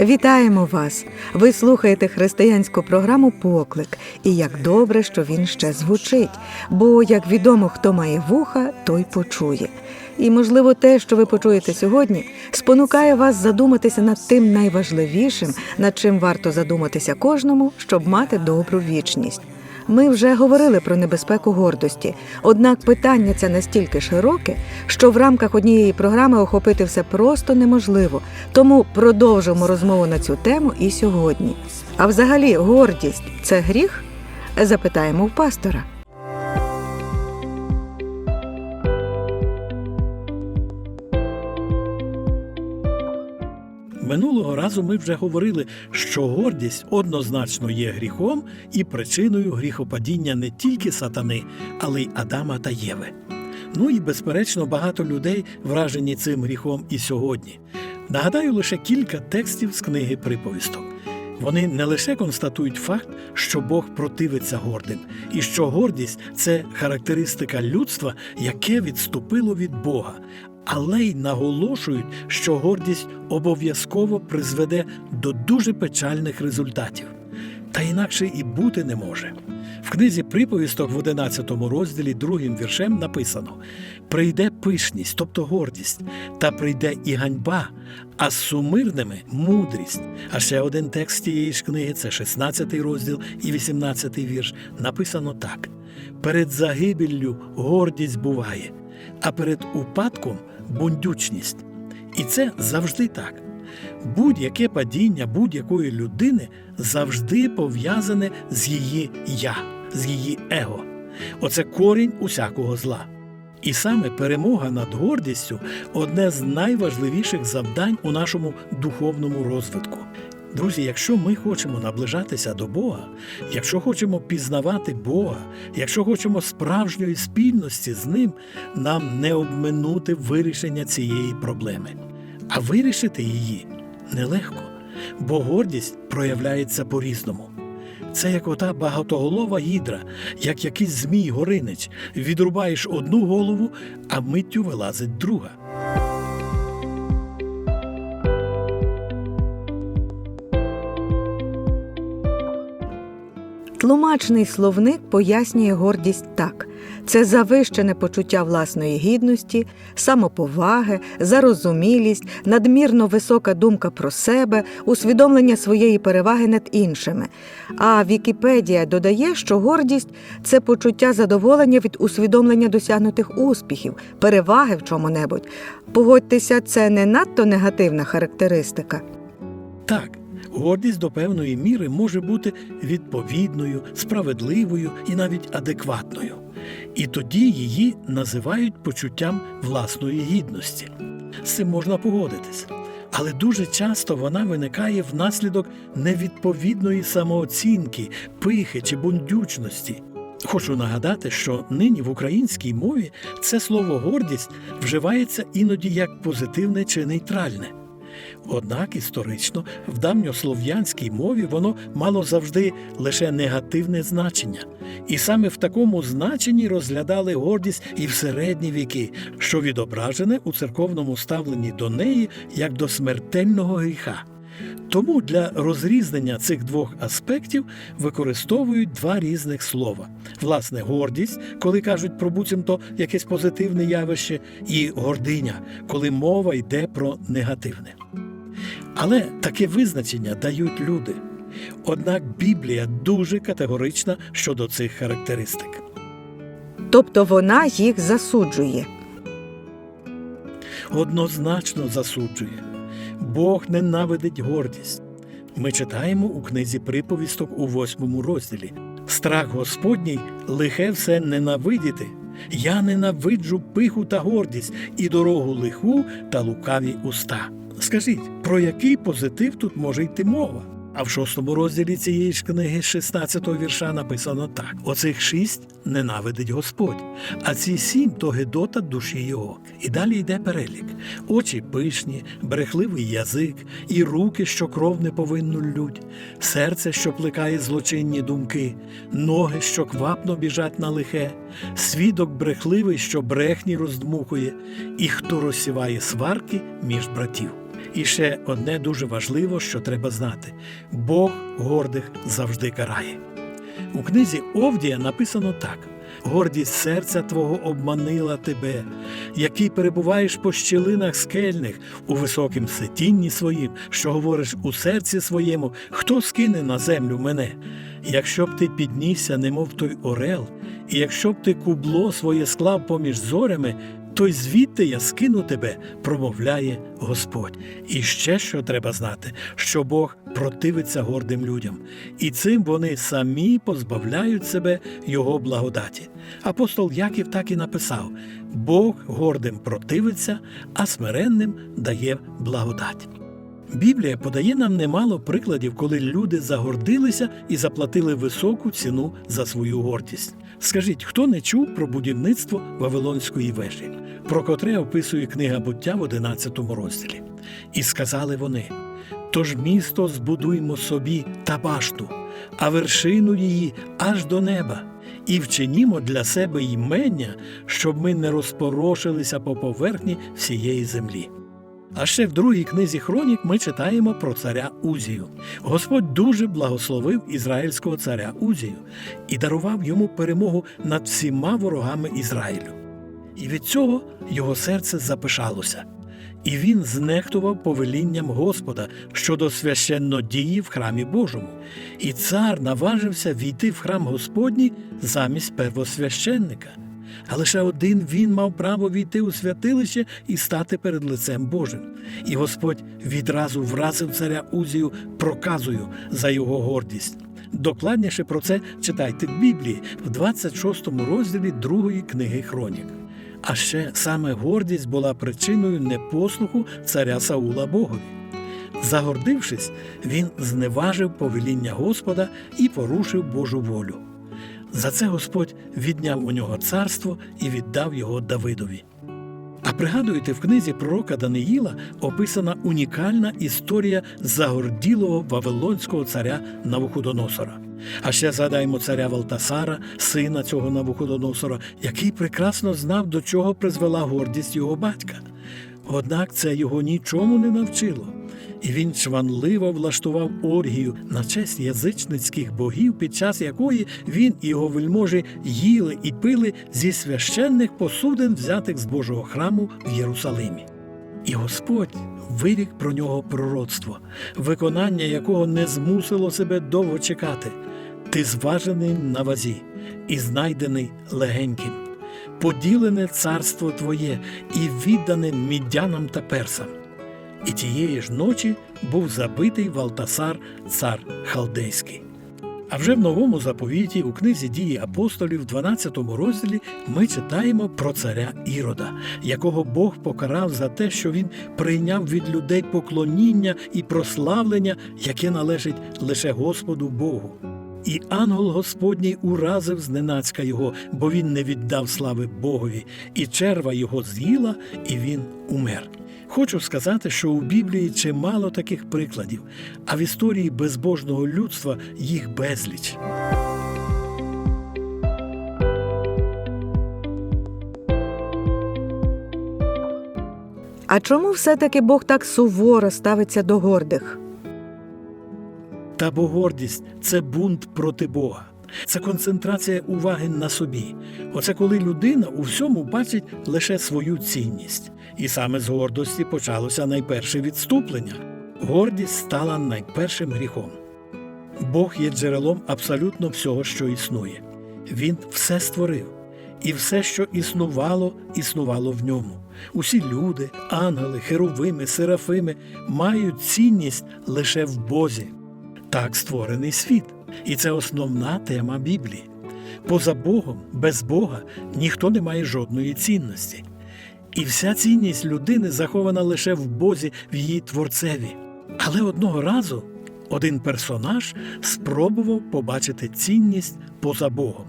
Вітаємо вас! Ви слухаєте християнську програму Поклик. І як добре, що він ще звучить. Бо, як відомо, хто має вуха, той почує. І, можливо, те, що ви почуєте сьогодні, спонукає вас задуматися над тим найважливішим, над чим варто задуматися кожному, щоб мати добру вічність. Ми вже говорили про небезпеку гордості, однак питання це настільки широке, що в рамках однієї програми охопити все просто неможливо. Тому продовжимо розмову на цю тему і сьогодні. А взагалі, гордість це гріх? Запитаємо в пастора. Минулого разу ми вже говорили, що гордість однозначно є гріхом і причиною гріхопадіння не тільки сатани, але й Адама та Єви. Ну і безперечно, багато людей вражені цим гріхом і сьогодні. Нагадаю лише кілька текстів з книги приповісток. Вони не лише констатують факт, що Бог противиться гордим, і що гордість це характеристика людства, яке відступило від Бога, але й наголошують, що гордість обов'язково призведе до дуже печальних результатів. Та інакше і бути не може. В книзі приповісток в 11 розділі другим віршем написано: прийде пишність, тобто гордість, та прийде і ганьба, а з сумирними мудрість. А ще один текст тієї ж книги, це 16 розділ і 18 вірш, написано так: перед загибеллю гордість буває, а перед упадком бундючність. І це завжди так. Будь-яке падіння будь-якої людини завжди пов'язане з її я, з її его. Оце корінь усякого зла. І саме перемога над гордістю одне з найважливіших завдань у нашому духовному розвитку. Друзі, якщо ми хочемо наближатися до Бога, якщо хочемо пізнавати Бога, якщо хочемо справжньої спільності з Ним, нам не обминути вирішення цієї проблеми. А вирішити її нелегко, бо гордість проявляється по-різному. Це як ота багатоголова гідра, як якийсь змій горинич. Відрубаєш одну голову, а миттю вилазить друга. Тлумачний словник пояснює гордість так: це завищене почуття власної гідності, самоповаги, зарозумілість, надмірно висока думка про себе, усвідомлення своєї переваги над іншими. А Вікіпедія додає, що гордість це почуття задоволення від усвідомлення досягнутих успіхів, переваги в чому-небудь. Погодьтеся, це не надто негативна характеристика. Так, гордість до певної міри може бути відповідною, справедливою і навіть адекватною. І тоді її називають почуттям власної гідності. З цим можна погодитись. Але дуже часто вона виникає внаслідок невідповідної самооцінки, пихи чи бундючності. Хочу нагадати, що нині в українській мові це слово гордість вживається іноді як позитивне чи нейтральне. Однак історично в давньослов'янській мові воно мало завжди лише негативне значення, і саме в такому значенні розглядали гордість і в середні віки, що відображене у церковному ставленні до неї як до смертельного гріха. Тому для розрізнення цих двох аспектів використовують два різних слова: власне, гордість, коли кажуть про буцімто якесь позитивне явище, і гординя, коли мова йде про негативне. Але таке визначення дають люди. Однак Біблія дуже категорична щодо цих характеристик. Тобто вона їх засуджує. однозначно засуджує. Бог ненавидить гордість. Ми читаємо у книзі приповісток у восьмому розділі. Страх Господній лихе все ненавидіти. Я ненавиджу пиху та гордість і дорогу лиху та лукаві уста. Скажіть, про який позитив тут може йти мова? А в шостому розділі цієї ж книги, 16-го вірша, написано так: оцих шість ненавидить Господь, а ці сім то гидота душі його. І далі йде перелік: очі пишні, брехливий язик, і руки, що кров не повинну лють, серце, що плекає злочинні думки, ноги, що квапно біжать на лихе, свідок брехливий, що брехні роздмухує, і хто розсіває сварки між братів. І ще одне дуже важливо, що треба знати: Бог гордих завжди карає. У книзі Овдія написано так: гордість серця Твого обманила тебе, який перебуваєш по щілинах скельних у високім сидінні своїм, що говориш у серці своєму, хто скине на землю мене? Якщо б ти піднісся, немов той орел, і якщо б ти кубло своє склав поміж зорями, то й звідти я скину тебе, промовляє Господь. І ще що треба знати, що Бог противиться гордим людям, і цим вони самі позбавляють себе Його благодаті. Апостол Яків так і написав: Бог гордим противиться, а смиренним дає благодать. Біблія подає нам немало прикладів, коли люди загордилися і заплатили високу ціну за свою гордість. Скажіть, хто не чув про будівництво Вавилонської вежі, про котре описує книга буття в 11 розділі? І сказали вони: Тож місто збудуймо собі та башту, а вершину її аж до неба, і вчинімо для себе ймення, щоб ми не розпорошилися по поверхні всієї землі. А ще в другій книзі Хронік ми читаємо про царя Узію. Господь дуже благословив ізраїльського царя Узію і дарував йому перемогу над всіма ворогами Ізраїлю. І від цього його серце запишалося, і він знехтував повелінням Господа щодо священнодії в храмі Божому. І цар наважився війти в храм Господній замість первосвященника. А лише один він мав право війти у святилище і стати перед лицем Божим. І Господь відразу вразив царя Узію проказою за його гордість. Докладніше про це читайте в Біблії в 26 розділі другої книги Хронік. А ще саме гордість була причиною непослуху царя Саула Богові. Загордившись, він зневажив повеління Господа і порушив Божу волю. За це Господь відняв у нього царство і віддав його Давидові. А пригадуєте, в книзі пророка Даниїла описана унікальна історія загорділого вавилонського царя Навуходоносора. А ще згадаємо царя Валтасара, сина цього Навуходоносора, який прекрасно знав, до чого призвела гордість його батька. Однак це його нічому не навчило. І він чванливо влаштував оргію на честь язичницьких богів, під час якої він і його вельможі їли і пили зі священних посудин, взятих з Божого храму в Єрусалимі. І Господь вирік про нього пророцтво, виконання якого не змусило себе довго чекати. Ти зважений на вазі і знайдений легеньким, поділене царство твоє і віддане мідянам та персам. І тієї ж ночі був забитий Валтасар, цар Халдейський. А вже в новому заповіті у книзі дії апостолів, в 12 розділі, ми читаємо про царя Ірода, якого Бог покарав за те, що він прийняв від людей поклоніння і прославлення, яке належить лише Господу Богу. І ангел Господній уразив зненацька його, бо він не віддав слави Богові, і черва його з'їла, і він умер. Хочу сказати, що у Біблії чимало таких прикладів, а в історії безбожного людства їх безліч. А чому все-таки Бог так суворо ставиться до гордих? Та бо гордість це бунт проти Бога. Це концентрація уваги на собі. Оце коли людина у всьому бачить лише свою цінність. І саме з гордості почалося найперше відступлення. Гордість стала найпершим гріхом. Бог є джерелом абсолютно всього, що існує. Він все створив, і все, що існувало, існувало в ньому. Усі люди, ангели, херовими, серафими мають цінність лише в Бозі. Так створений світ. І це основна тема Біблії. Поза Богом, без Бога, ніхто не має жодної цінності. І вся цінність людини захована лише в Бозі, в її творцеві. Але одного разу один персонаж спробував побачити цінність поза Богом.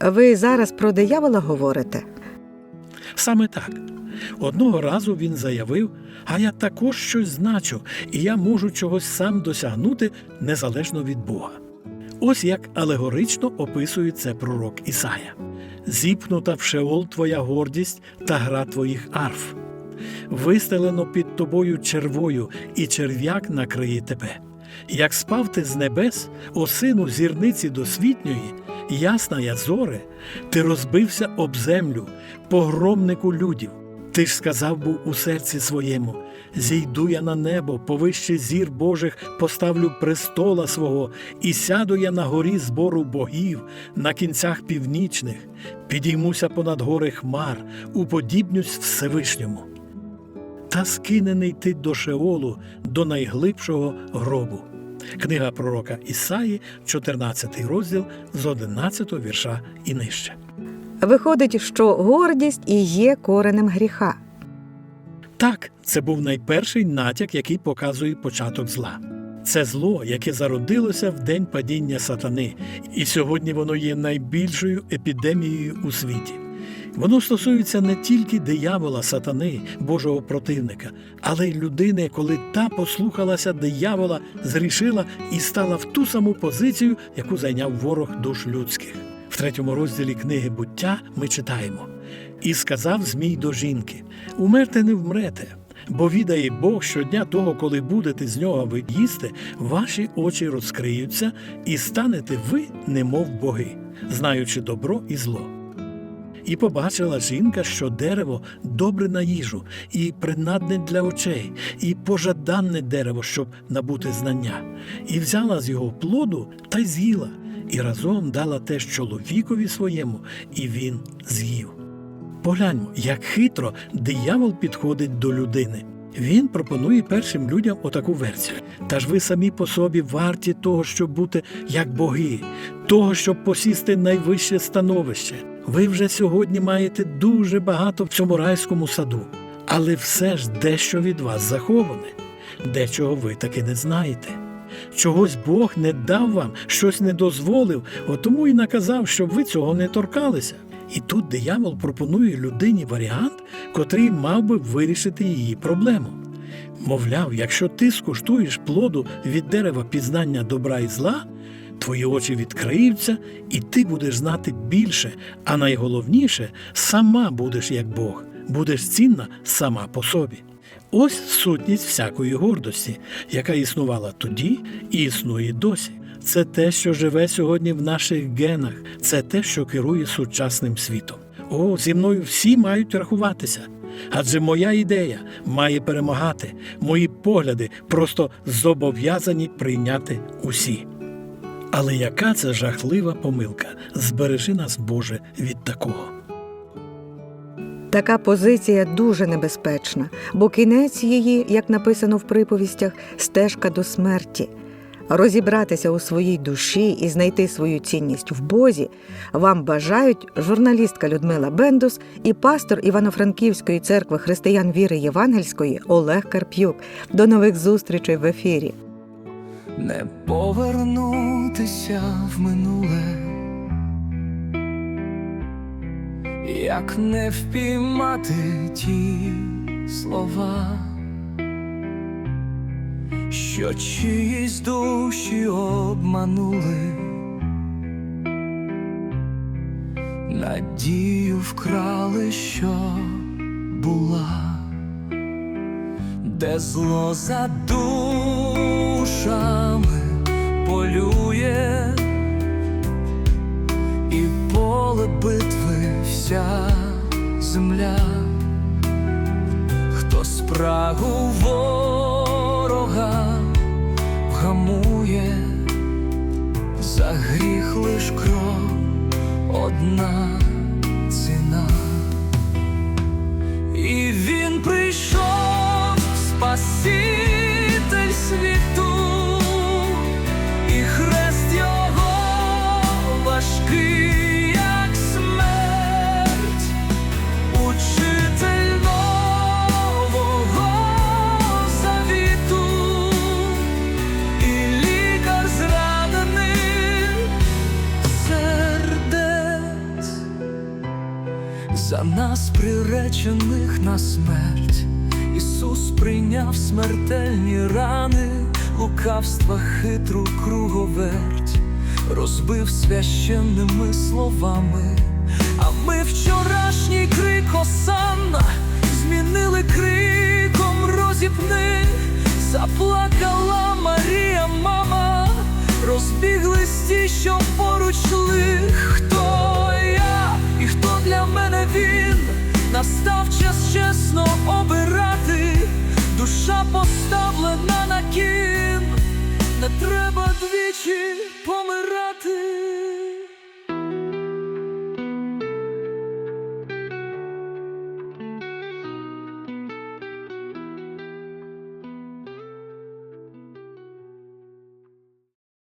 Ви зараз про диявола говорите? Саме так. Одного разу він заявив, а я також щось значу, і я можу чогось сам досягнути незалежно від Бога. Ось як алегорично описує це пророк Ісая. Зіпнута в шеол твоя гордість та гра твоїх арф. Вистелено під тобою червою, і черв'як накриє тебе. Як спав ти з небес, о сину зірниці досвітньої, ясна я зоре, ти розбився об землю, погромнику людів. Ти ж сказав був у серці своєму: зійду я на небо, повище зір Божих поставлю престола свого, і сяду я на горі збору богів, на кінцях північних, підіймуся понад гори хмар, уподібнюсь Всевишньому. Та скинений ти до Шеолу, до найглибшого гробу. Книга пророка Ісаї, 14 розділ з 11 вірша і нижче. Виходить, що гордість і є коренем гріха. Так, це був найперший натяк, який показує початок зла. Це зло, яке зародилося в день падіння сатани, і сьогодні воно є найбільшою епідемією у світі. Воно стосується не тільки диявола, сатани, Божого противника, але й людини, коли та послухалася диявола, зрішила і стала в ту саму позицію, яку зайняв ворог душ людських. В третьому розділі книги буття ми читаємо: І сказав Змій до жінки: Умерте не вмрете. Бо відає Бог щодня того, коли будете з нього ви їсти, ваші очі розкриються, і станете ви, немов боги, знаючи добро і зло. І побачила жінка, що дерево добре на їжу, і принадне для очей, і пожаданне дерево, щоб набути знання, і взяла з його плоду та й з'їла, і разом дала теж чоловікові своєму, і він з'їв. Погляньмо, як хитро диявол підходить до людини. Він пропонує першим людям отаку версію. Та ж ви самі по собі варті того, щоб бути як боги, того, щоб посісти найвище становище. Ви вже сьогодні маєте дуже багато в цьому райському саду, але все ж дещо від вас заховане, дечого ви таки не знаєте. Чогось Бог не дав вам, щось не дозволив, тому і наказав, щоб ви цього не торкалися. І тут диявол пропонує людині варіант, котрий мав би вирішити її проблему. Мовляв, якщо ти скуштуєш плоду від дерева пізнання добра і зла, твої очі відкриються, і ти будеш знати більше, а найголовніше сама будеш як Бог, будеш цінна сама по собі. Ось сутність всякої гордості, яка існувала тоді і існує досі. Це те, що живе сьогодні в наших генах, це те, що керує сучасним світом. О, зі мною всі мають рахуватися. Адже моя ідея має перемагати, мої погляди просто зобов'язані прийняти усі. Але яка це жахлива помилка? Збережи нас, Боже, від такого. Така позиція дуже небезпечна, бо кінець її, як написано в приповістях, стежка до смерті. Розібратися у своїй душі і знайти свою цінність в Бозі вам бажають журналістка Людмила Бендус і пастор Івано-Франківської церкви християн віри Євангельської Олег Карп'юк. До нових зустрічей в ефірі. Не повернутися в минуле, як не впіймати ті слова, що чиїсь душі обманули, надію вкрали, що була де зло за душами полює, і поле битви вся земля, хто спрагу ворога вгамує, за гріх лиш кров одна нас, приречених на смерть. Ісус прийняв смертельні рани, лукавства хитру круговерть, розбив священними словами. А ми вчорашній крик Осанна змінили криком розіпни, заплакала Марія, мама, розбіглись ті, що поруч já posso.